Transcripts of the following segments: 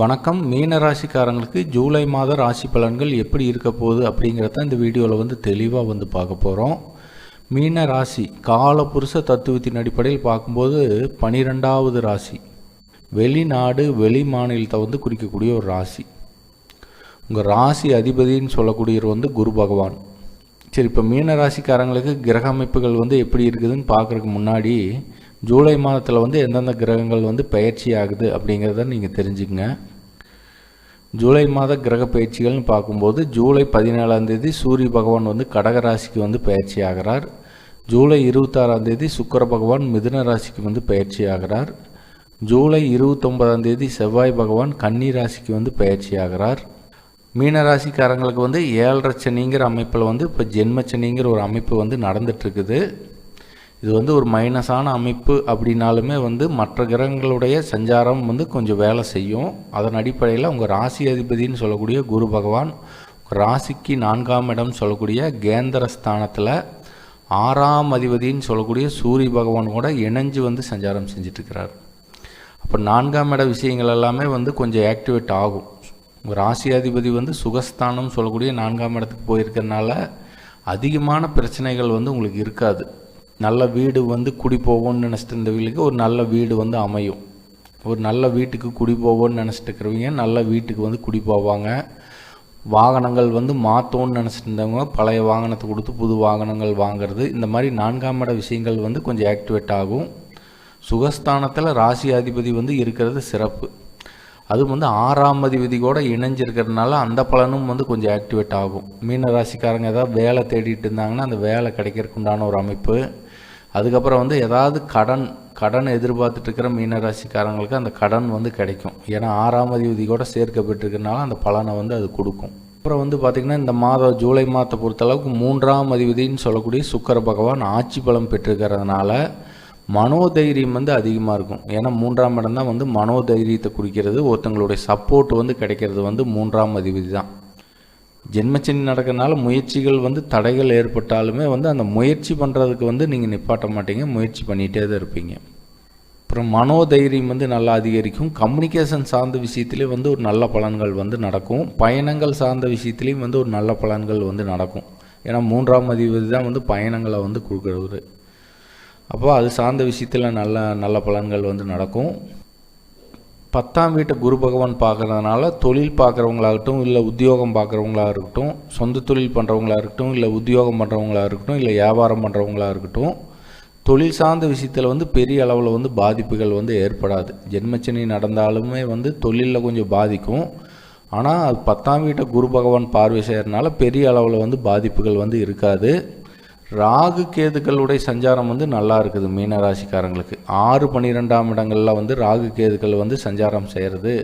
வணக்கம். மீன ராசிக்காரங்களுக்கு ஜூலை மாத ராசி பலன்கள் எப்படி இருக்க போகுது அப்படிங்கிறத இந்த வீடியோவில் வந்து தெளிவாக வந்து பார்க்க போகிறோம் மீன ராசி காலபுருஷ தத்துவத்தின் அடிப்படையில் பார்க்கும்போது பனிரெண்டாவது ராசி. வெளிநாடு வெளி மாநிலத்தை வந்து குறிக்கக்கூடிய ஒரு ராசி. உங்கள் ராசி அதிபதின்னு சொல்லக்கூடியவர் வந்து குரு பகவான். சரி இப்போ மீன ராசிக்காரங்களுக்கு கிரக அமைப்புகள் வந்து எப்படி இருக்குதுன்னு பார்க்குறதுக்கு முன்னாடி ஜூலை மாதத்தில் வந்து எந்தெந்த கிரகங்கள் வந்து பயிற்சி ஆகுது அப்படிங்கிறத நீங்கள் தெரிஞ்சுக்கங்க. ஜூலை மாத கிரக பயிற்சிகள்னு பார்க்கும்போது ஜூலை பதினேழாம் தேதி சூரிய பகவான் வந்து கடக ராசிக்கு வந்து பயிற்சி ஆகிறார். ஜூலை இருபத்தாறாம் தேதி சுக்கர பகவான் மிதுன ராசிக்கு வந்து பயிற்சி ஆகிறார். ஜூலை இருபத்தொன்பதாம் தேதி செவ்வாய் பகவான் கன்னி ராசிக்கு வந்து பயிற்சி ஆகிறார். மீன ராசிக்காரங்களுக்கு வந்து ஏழரை சனிங்கிற அமைப்பில் வந்து இப்போ ஜென்மச்சனிங்கிற ஒரு அமைப்பு வந்து நடந்துட்டுருக்குது இது வந்து ஒரு மைனஸான அமைப்பு அப்படின்னாலுமே வந்து மற்ற கிரகங்களுடைய சஞ்சாரம் வந்து கொஞ்சம் வேலை செய்யும். அதன் அடிப்படையில் உங்கள் ராசி அதிபதினு சொல்லக்கூடிய குரு பகவான் ராசிக்கு நான்காம் இடம் சொல்லக்கூடிய கேந்திர ஸ்தானத்தில் ஆறாம் அதிபதின்னு சொல்லக்கூடிய சூரிய பகவான் கூட இணைஞ்சு வந்து சஞ்சாரம் செஞ்சிட்ருக்கிறார். அப்போ நான்காம் இட விஷயங்கள் எல்லாமே வந்து கொஞ்சம் ஆக்டிவேட் ஆகும். உங்கள் ராசி அதிபதி வந்து சுகஸ்தானம் சொல்லக்கூடிய நான்காம் இடத்துக்கு போயிருக்கிறதுனால அதிகமான பிரச்சனைகள் வந்து உங்களுக்கு இருக்காது. நல்ல வீடு வந்து குடி போவோம்னு நினச்சிட்டு இருந்தவங்களுக்கு ஒரு நல்ல வீடு வந்து அமையும். ஒரு நல்ல வீட்டுக்கு குடி போவோம்னு நினச்சிட்டு இருக்கிறவங்க நல்ல வீட்டுக்கு வந்து குடி போவாங்க. வாகனங்கள் வந்து மாற்றோன்னு நினச்சிட்டு இருந்தவங்க பழைய வாகனத்தை கொடுத்து புது வாகனங்கள் வாங்குறது. இந்த மாதிரி நான்காம் இட விஷயங்கள் வந்து கொஞ்சம் ஆக்டிவேட் ஆகும். சுகஸ்தானத்தில் ராசி அதிபதி வந்து இருக்கிறது சிறப்பு. அதுவும் வந்து ஆறாம் அதிபதி கூட இணைஞ்சிருக்கிறதுனால அந்த பலனும் வந்து கொஞ்சம் ஆக்டிவேட் ஆகும். மீன ராசிக்காரங்க ஏதாவது வேலை தேடிட்டு இருந்தாங்கன்னா அந்த வேலை கிடைக்கிறதுக்கு உண்டான ஒரு அமைப்பு. அதுக்கப்புறம் வந்து ஏதாவது கடன் கடன் எதிர்பார்த்துட்டு இருக்கிற மீன அந்த கடன் வந்து கிடைக்கும். ஏன்னா ஆறாம் அதிபதி கூட சேர்க்கப்பட்டிருக்கிறனால அந்த பலனை வந்து அது கொடுக்கும். அப்புறம் வந்து பார்த்திங்கன்னா இந்த மாதம் ஜூலை மாதத்தை பொறுத்தளவுக்கு மூன்றாம் அதிபதினு சொல்லக்கூடிய சுக்கர பகவான் ஆட்சி பலம் பெற்றிருக்கிறதுனால மனோதைரியம் வந்து அதிகமாக இருக்கும். ஏன்னா மூன்றாம் இடம் தான் வந்து மனோதைரியத்தை குறிக்கிறது. ஒருத்தங்களுடைய சப்போர்ட் வந்து கிடைக்கிறது வந்து மூன்றாம் அதிபதி தான். ஜென்மச்சனி நடக்கிறனால முயற்சிகள் வந்து தடைகள் ஏற்பட்டாலுமே வந்து அந்த முயற்சி பண்ணுறதுக்கு வந்து நீங்கள் நிப்பாட்ட மாட்டீங்க முயற்சி பண்ணிகிட்டே தான் இருப்பீங்க. அப்புறம் மனோதைரியம் வந்து நல்லா அதிகரிக்கும். கம்யூனிகேஷன் சார்ந்த விஷயத்துலேயும் வந்து ஒரு நல்ல பலன்கள் வந்து நடக்கும். பயணங்கள் சார்ந்த விஷயத்துலேயும் வந்து ஒரு நல்ல பலன்கள் வந்து நடக்கும். ஏன்னா மூன்றாம் அதிபதி தான் வந்து பயணங்களை வந்து கொடுக்குறவர். அப்போ அது சார்ந்த விஷயத்தில் நல்ல நல்ல பலன்கள் வந்து நடக்கும். பத்தாம் வீட்டை குரு பகவான் பார்க்குறதுனால தொழில் பார்க்குறவங்களாகட்டும் இல்லை உத்தியோகம் பார்க்குறவங்களா இருக்கட்டும் சொந்த தொழில் பண்ணுறவங்களா இருக்கட்டும் இல்லை உத்தியோகம் பண்ணுறவங்களா இருக்கட்டும் இல்லை வியாபாரம் பண்ணுறவங்களா இருக்கட்டும் தொழில் சார்ந்த விஷயத்தில் வந்து பெரிய அளவில் வந்து பாதிப்புகள் வந்து ஏற்படாது. ஜென்மச்சனி நடந்தாலுமே வந்து தொழிலில் கொஞ்சம் பாதிக்கும். ஆனால் அது பத்தாம் வீட்டை குரு பகவான் பார்வை செய்கிறதுனால பெரிய அளவில் வந்து பாதிப்புகள் வந்து இருக்காது. ராகு கேதுக்களுடைய சஞ்சாரம் வந்து நல்லா இருக்குது மீன ராசிக்காரங்களுக்கு. ஆறு பன்னிரெண்டாம் இடங்களில் வந்து ராகு கேதுக்கள் வந்து சஞ்சாரம் செய்கிறது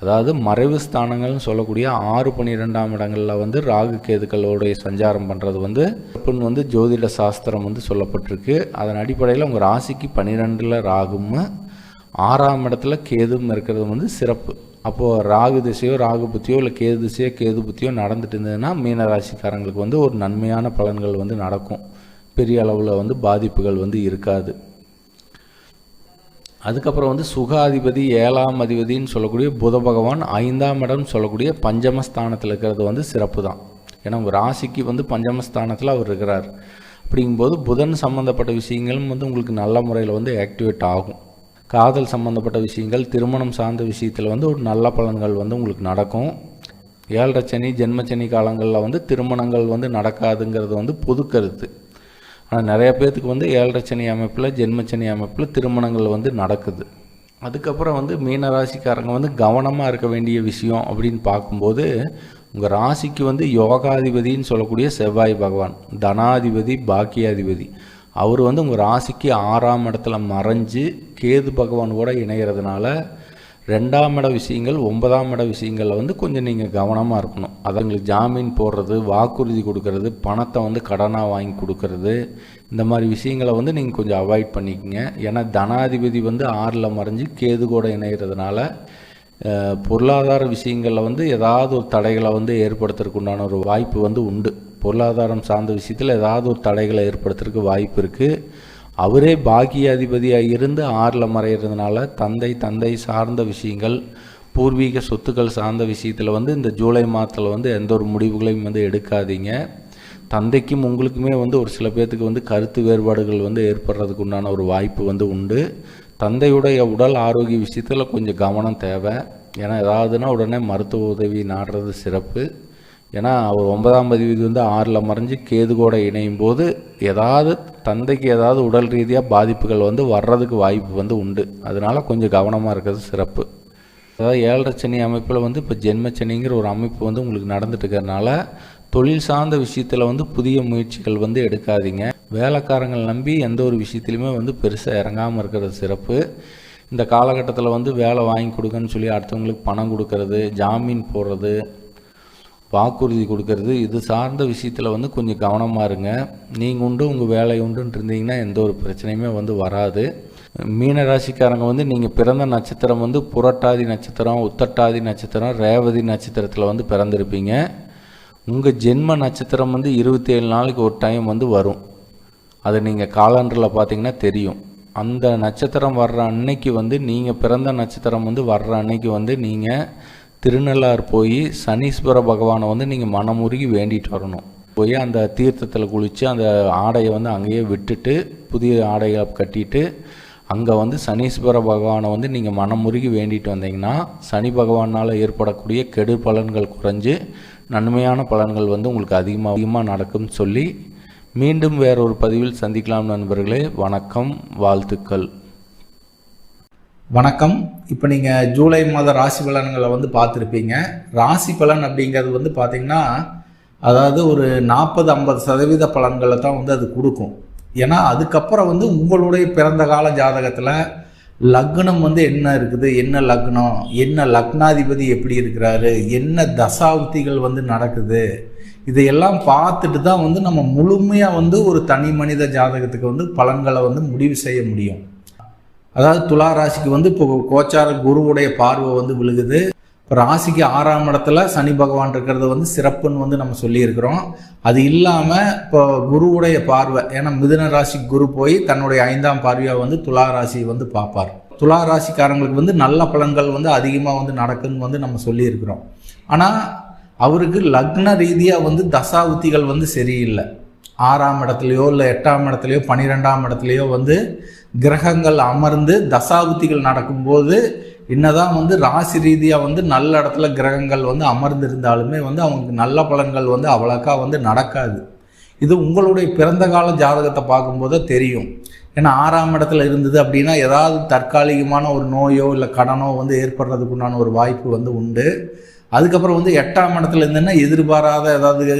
அதாவது மறைவு ஸ்தானங்கள்னு சொல்லக்கூடிய ஆறு பன்னிரெண்டாம் இடங்களில் வந்து ராகு கேதுக்களுடைய சஞ்சாரம் பண்ணுறது வந்து சிறப்புன்னு வந்து ஜோதிட சாஸ்திரம் வந்து சொல்லப்பட்டிருக்கு. அதன் அடிப்படையில் உங்கள் ராசிக்கு பன்னிரெண்டில் ராகும் ஆறாம் இடத்துல கேதும் இருக்கிறது வந்து சிறப்பு. அப்போது ராகு திசையோ ராகு புத்தியோ இல்லை கேது திசையோ கேது புத்தியோ நடந்துட்டு இருந்ததுன்னா மீன ராசிக்காரங்களுக்கு வந்து ஒரு நன்மையான பலன்கள் வந்து நடக்கும். பெரிய அளவில் வந்து பாதிப்புகள் வந்து இருக்காது. அதுக்கப்புறம் வந்து சுகாதிபதி ஏழாம் அதிபதினு சொல்லக்கூடிய புத பகவான் ஐந்தாம் இடம் சொல்லக்கூடிய பஞ்சமஸ்தானத்தில் இருக்கிறது வந்து சிறப்பு தான். ஏன்னா உங்கள் ராசிக்கு வந்து பஞ்சமஸ்தானத்தில் அவர் இருக்கிறார். அப்படிங்கும்போது புதன் சம்மந்தப்பட்ட விஷயங்களும் வந்து உங்களுக்கு நல்ல முறையில் வந்து ஆக்டிவேட் ஆகும். காதல் சம்மந்தப்பட்ட விஷயங்கள் திருமணம் சார்ந்த விஷயத்தில் வந்து ஒரு நல்ல பலன்கள் வந்து உங்களுக்கு நடக்கும். ஏழரை சனி ஜென்மச்சனி காலங்களில் வந்து திருமணங்கள் வந்து நடக்காதுங்கிறது வந்து பொது கருத்து. ஆனால் நிறைய பேர்த்துக்கு வந்து ஏழரை சனி அமைப்பில் ஜென்மச்சனி அமைப்பில் திருமணங்கள் வந்து நடக்குது. அதுக்கப்புறம் வந்து மீன ராசிக்காரங்க வந்து கவனமாக இருக்க வேண்டிய விஷயம் அப்படின்னு பார்க்கும்போது உங்கள் ராசிக்கு வந்து யோகாதிபதின்னு சொல்லக்கூடிய செவ்வாய் பகவான் தனாதிபதி பாக்கியாதிபதி. அவர் வந்து உங்கள் ராசிக்கு ஆறாம் இடத்துல மறைஞ்சு கேது பகவான் கூட இணைகிறதுனால ரெண்டாம் இட விஷயங்கள் ஒன்பதாம் இட விஷயங்களில் வந்து கொஞ்சம் நீங்கள் கவனமாக இருக்கணும். அதை உங்களுக்கு ஜாமீன் போடுறது வாக்குறுதி கொடுக்கறது பணத்தை வந்து கடனாக வாங்கி கொடுக்கறது இந்த மாதிரி விஷயங்களை வந்து நீங்கள் கொஞ்சம் அவாய்ட் பண்ணிக்கோங்க. ஏன்னா தனாதிபதி வந்து ஆறில் மறைஞ்சு கேது கூட இணைகிறதுனால பொருளாதார விஷயங்களில் வந்து ஏதாவது ஒரு தடைகளை வந்து ஏற்படுத்துறதுக்கு உண்டான ஒரு வாய்ப்பு வந்து உண்டு. பொருளாதாரம் சார்ந்த விஷயத்தில் ஏதாவது ஒரு தடைகளை ஏற்படுத்துறதுக்கு வாய்ப்பு இருக்குது அவரே பாக்கிய அதிபதியாக இருந்து ஆறில் மறைகிறதுனால தந்தை தந்தை சார்ந்த விஷயங்கள் பூர்வீக சொத்துக்கள் சார்ந்த விஷயத்தில் வந்து இந்த ஜூலை மாதத்தில் வந்து எந்த ஒரு முடிவுகளையும் வந்து எடுக்காதீங்க. தந்தைக்கும் உங்களுக்குமே வந்து ஒரு சில பேர்த்துக்கு வந்து கருத்து வேறுபாடுகள் வந்து ஏற்படுறதுக்கு உண்டான ஒரு வாய்ப்பு வந்து உண்டு. தந்தையுடைய உடல் ஆரோக்கிய விஷயத்தில் கொஞ்சம் கவனம் தேவை. ஏன்னா ஏதாவதுன்னா உடனே மருத்துவ உதவி நாடுறது சிறப்பு. ஏன்னா அவர் ஒன்பதாம் பதிவு வந்து ஆறில் மறைஞ்சு கேது கூட இணையும் போது ஏதாவது தந்தைக்கு ஏதாவது உடல் ரீதியாக பாதிப்புகள் வந்து வர்றதுக்கு வாய்ப்பு வந்து உண்டு. அதனால கொஞ்சம் கவனமாக இருக்கிறது சிறப்பு. அதாவது ஏழரை சனி அமைப்பில் வந்து இப்போ ஜென்மச்சனிங்கிற ஒரு அமைப்பு வந்து உங்களுக்கு நடந்துட்டு இருக்கிறதுனால தொழில் சார்ந்த விஷயத்தில் வந்து புதிய முயற்சிகள் வந்து எடுக்காதீங்க. வேலைக்காரங்கள் நம்பி எந்த ஒரு விஷயத்துலையுமே வந்து பெருசாக இறங்காமல் இருக்கிறது சிறப்பு. இந்த காலகட்டத்தில் வந்து வேலை வாங்கி கொடுங்கன்னு சொல்லி அடுத்தவங்களுக்கு பணம் கொடுக்கறது ஜாமீன் போடுறது வாக்குறுதி கொடுக்கறது இது சார்ந்த விஷயத்தில் வந்து கொஞ்சம் கவனமாக இருங்க. நீங்கள் உண்டு உங்கள் வேலை உண்டுன்ட்டு இருந்தீங்கன்னா எந்த ஒரு பிரச்சனையுமே வந்து வராது. மீன ராசிக்காரங்க வந்து நீங்கள் பிறந்த நட்சத்திரம் வந்து புரட்டாதி நட்சத்திரம் உத்தட்டாதி நட்சத்திரம் ரேவதி நட்சத்திரத்தில் வந்து பிறந்திருப்பீங்க. உங்கள் ஜென்ம நட்சத்திரம் வந்து இருபத்தி ஏழு நாளைக்கு ஒரு டைம் வந்து வரும். அது நீங்கள் காலண்டரில் பார்த்தீங்கன்னா தெரியும். அந்த நட்சத்திரம் வர்ற அன்னைக்கு வந்து நீங்கள் பிறந்த நட்சத்திரம் வந்து வர்ற அன்னைக்கு வந்து நீங்கள் திருநள்ளாறு போய் சனீஸ்வர பகவானை வந்து நீங்கள் மனமுருகி வேண்டிட்டு வரணும். போய் அந்த தீர்த்தத்தில் குளித்து அந்த ஆடையை வந்து அங்கேயே விட்டுட்டு புதிய ஆடையை கட்டிட்டு அங்கே வந்து சனீஸ்வர பகவானை வந்து நீங்கள் மனமுருகி வேண்டிட்டு வந்தீங்கன்னா சனி பகவானால் ஏற்படக்கூடிய கெடு பலன்கள் குறைஞ்சு நன்மையான பலன்கள் வந்து உங்களுக்கு அதிகமாக அதிகமாக நடக்கும்னு சொல்லி மீண்டும் வேறொரு பதிவில் சந்திக்கலாம் நண்பர்களே. வணக்கம் வாழ்த்துக்கள். வணக்கம். இப்போ நீங்கள் ஜூலை மாத ராசி பலன்களை வந்து பார்த்துருப்பீங்க. ராசி பலன் அப்படிங்கிறது வந்து பார்த்தீங்கன்னா அதாவது ஒரு நாற்பது ஐம்பது சதவீத பலன்களை தான் வந்து அது கொடுக்கும். ஏன்னா அதுக்கப்புறம் வந்து உங்களுடைய பிறந்த கால ஜாதகத்தில் லக்னம் வந்து என்ன இருக்குது? என்ன லக்னம்? என்ன லக்னாதிபதி எப்படி இருக்கிறாரு? என்ன தசாப்திகள் வந்து நடக்குது? இதையெல்லாம் பார்த்துட்டு தான் வந்து நம்ம முழுமையாக வந்து ஒரு தனி மனித ஜாதகத்துக்கு வந்து பலன்களை வந்து முடிவு செய்ய முடியும். அதாவது துலா ராசிக்கு வந்து இப்போ கோச்சார குருவுடைய பார்வை வந்து விழுகுது. இப்போ ராசிக்கு ஆறாம் இடத்துல சனி பகவான் இருக்கிறது வந்து சிறப்புன்னு வந்து நம்ம சொல்லியிருக்கிறோம். அது இல்லாமல் இப்போ குருவுடைய பார்வை ஏன்னா மிதுன ராசி குரு போய் தன்னுடைய ஐந்தாம் பார்வையாக வந்து துலா ராசியை வந்து பார்ப்பார். துலா ராசிக்காரங்களுக்கு வந்து நல்ல பலன்கள் வந்து அதிகமாக வந்து நடக்குன்னு வந்து நம்ம சொல்லியிருக்கிறோம். ஆனால் அவருக்கு லக்ன ரீதியாக வந்து தசாவுத்திகள் வந்து சரியில்லை. ஆறாம் இடத்துலையோ இல்லை எட்டாம் இடத்துலையோ பன்னிரெண்டாம் இடத்துலையோ வந்து கிரகங்கள் அமர்ந்து தசாபுத்திகள் நடக்கும்போது என்னதான் வந்து ராசி ரீதியாக வந்து நல்ல இடத்துல கிரகங்கள் வந்து அமர்ந்து இருந்தாலுமே வந்து அவங்களுக்கு நல்ல பலன்கள் வந்து அவ்வளோக்கா வந்து நடக்காது. இது உங்களுடைய பிறந்த கால ஜாதகத்தை பார்க்கும்போது தெரியும். ஏன்னா ஆறாம் இடத்துல இருந்தது அப்படின்னா ஏதாவது தற்காலிகமான ஒரு நோயோ இல்லை கடனோ வந்து ஏற்படுறதுக்கு உண்டான ஒரு வாய்ப்பு வந்து உண்டு. அதுக்கப்புறம் வந்து எட்டாம் இடத்துல இருந்ததுன்னா எதிர்பாராத ஏதாவது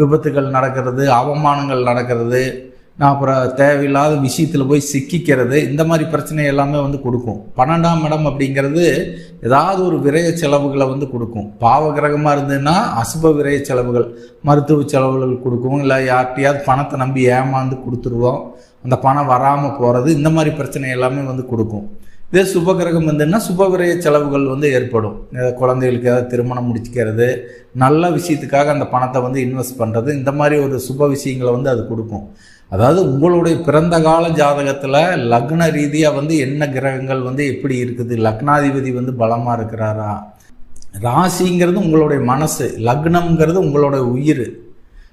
விபத்துகள் நடக்கிறது அவமானங்கள் நடக்கிறது நான் அப்புறம் தேவையில்லாத விஷயத்தில் போய் சிக்கிக்கிறது இந்த மாதிரி பிரச்சனை எல்லாமே வந்து கொடுக்கும். பன்னெண்டாம் இடம் அப்படிங்கிறது ஏதாவது ஒரு விரய செலவுகளை வந்து கொடுக்கும். பாவ கிரகமாக இருந்ததுன்னா அசுப விரய செலவுகள் மருத்துவ செலவுகள் கொடுக்கும் இல்லை யார்கிட்டையாவது பணத்தை நம்பி ஏமாந்து கொடுத்துருவோம். அந்த பணம் வராமல் போகிறது இந்த மாதிரி பிரச்சனை எல்லாமே வந்து கொடுக்கும். இதே சுபகிரகம் வந்துன்னா சுபவிரய செலவுகள் வந்து ஏற்படும். குழந்தைகளுக்கு ஏதாவது திருமணம் முடிச்சுக்கிறது நல்ல விஷயத்துக்காக அந்த பணத்தை வந்து இன்வெஸ்ட் பண்ணுறது இந்த மாதிரி ஒரு சுப விஷயங்களை வந்து அது கொடுக்கும். அதாவது உங்களுடைய பிறந்த கால ஜாதகத்தில் லக்ன ரீதியாக வந்து என்ன கிரகங்கள் வந்து எப்படி இருக்குது லக்னாதிபதி வந்து பலமாக இருக்கிறாரா? ராசிங்கிறது உங்களுடைய மனசு லக்னம்ங்கிறது உங்களுடைய உயிர்.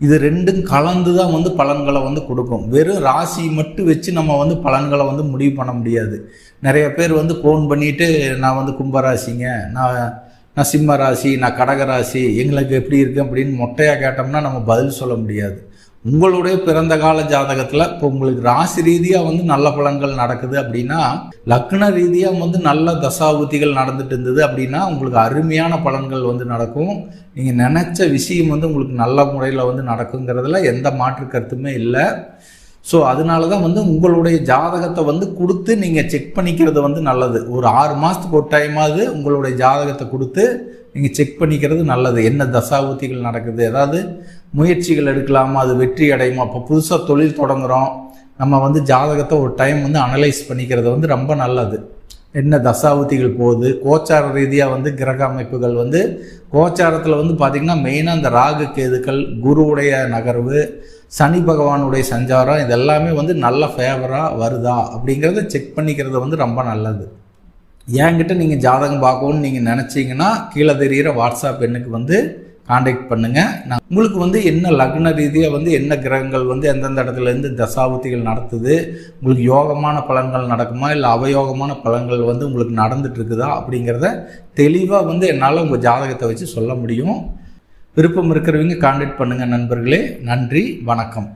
இது ரெண்டும் கலந்து தான் வந்து பலன்களை வந்து கொடுக்கும். வெறும் ராசி மட்டும் வச்சு நம்ம வந்து பலன்களை வந்து முடிவு பண்ண முடியாது. நிறைய பேர் வந்து ஃபோன் பண்ணிட்டு நான் வந்து கும்பராசிங்க நான் நான் சிம்ம ராசி நான் கடகராசி எங்களுக்கு எப்படி இருக்கு? அப்படின்னு மொட்டையாக கேட்டோம்னா நம்ம பதில் சொல்ல முடியாது. உங்களுடைய பிறந்த கால ஜாதகத்தில் இப்போ உங்களுக்கு ராசி ரீதியாக வந்து நல்ல பலன்கள் நடக்குது அப்படின்னா லக்ன ரீதியாக வந்து நல்ல தசாபுத்திகள் நடந்துட்டு இருந்தது அப்படின்னா உங்களுக்கு அருமையான பலன்கள் வந்து நடக்கும். நீங்கள் நினச்ச விஷயம் வந்து உங்களுக்கு நல்ல முறையில் வந்து நடக்குங்கிறதுல எந்த மாற்று கருத்துமே இல்லை. ஸோ அதனால தான் வந்து உங்களுடைய ஜாதகத்தை வந்து கொடுத்து நீங்கள் செக் பண்ணிக்கிறது வந்து நல்லது. ஒரு ஆறு மாதத்துக்கு ஒரு டைமாவது உங்களுடைய ஜாதகத்தை கொடுத்து நீங்கள் செக் பண்ணிக்கிறது நல்லது. என்ன தசாபுத்திகள் நடக்குது ஏதாவது முயற்சிகள் எடுக்கலாமா அது வெற்றி அடையுமா? இப்போ புதுசாக தொழில் தொடங்குகிறோம் நம்ம வந்து ஜாதகத்தை ஒரு டைம் வந்து அனலைஸ் பண்ணிக்கிறது வந்து ரொம்ப நல்லது. என்ன தசாவதிகள் போகுது கோச்சார ரீதியாக வந்து கிரக அமைப்புகள் வந்து கோச்சாரத்தில் வந்து பார்த்திங்கன்னா மெயினாக இந்த ராகு கேதுக்கள் குருவுடைய நகர்வு சனி பகவானுடைய சஞ்சாரம் இதெல்லாமே வந்து நல்ல ஃபேவராக வருதா அப்படிங்கிறத செக் பண்ணிக்கிறது வந்து ரொம்ப நல்லது. என்கிட்ட நீங்கள் ஜாதகம் பார்க்கணும்னு நீங்கள் நினச்சிங்கன்னா கீழே தெரிகிற வாட்ஸ்அப் எண்ணுக்கு வந்து காண்டாக்ட் பண்ணுங்கள் நான் உங்களுக்கு வந்து என்ன லக்ன ரீதியாக வந்து என்ன கிரகங்கள் வந்து எந்தெந்த இடத்துல இருந்து தசாபுத்திகள் நடத்துது உங்களுக்கு யோகமான பலன்கள் நடக்குமா இல்லை அவயோகமான பலன்கள் வந்து உங்களுக்கு நடந்துட்டு இருக்குதா அப்படிங்கிறத தெளிவாக வந்து என்னால் உங்கள் ஜாதகத்தை வச்சு சொல்ல முடியும். விருப்பம் இருக்கிறவங்க காண்டாக்ட் பண்ணுங்கள் நண்பர்களே. நன்றி வணக்கம்.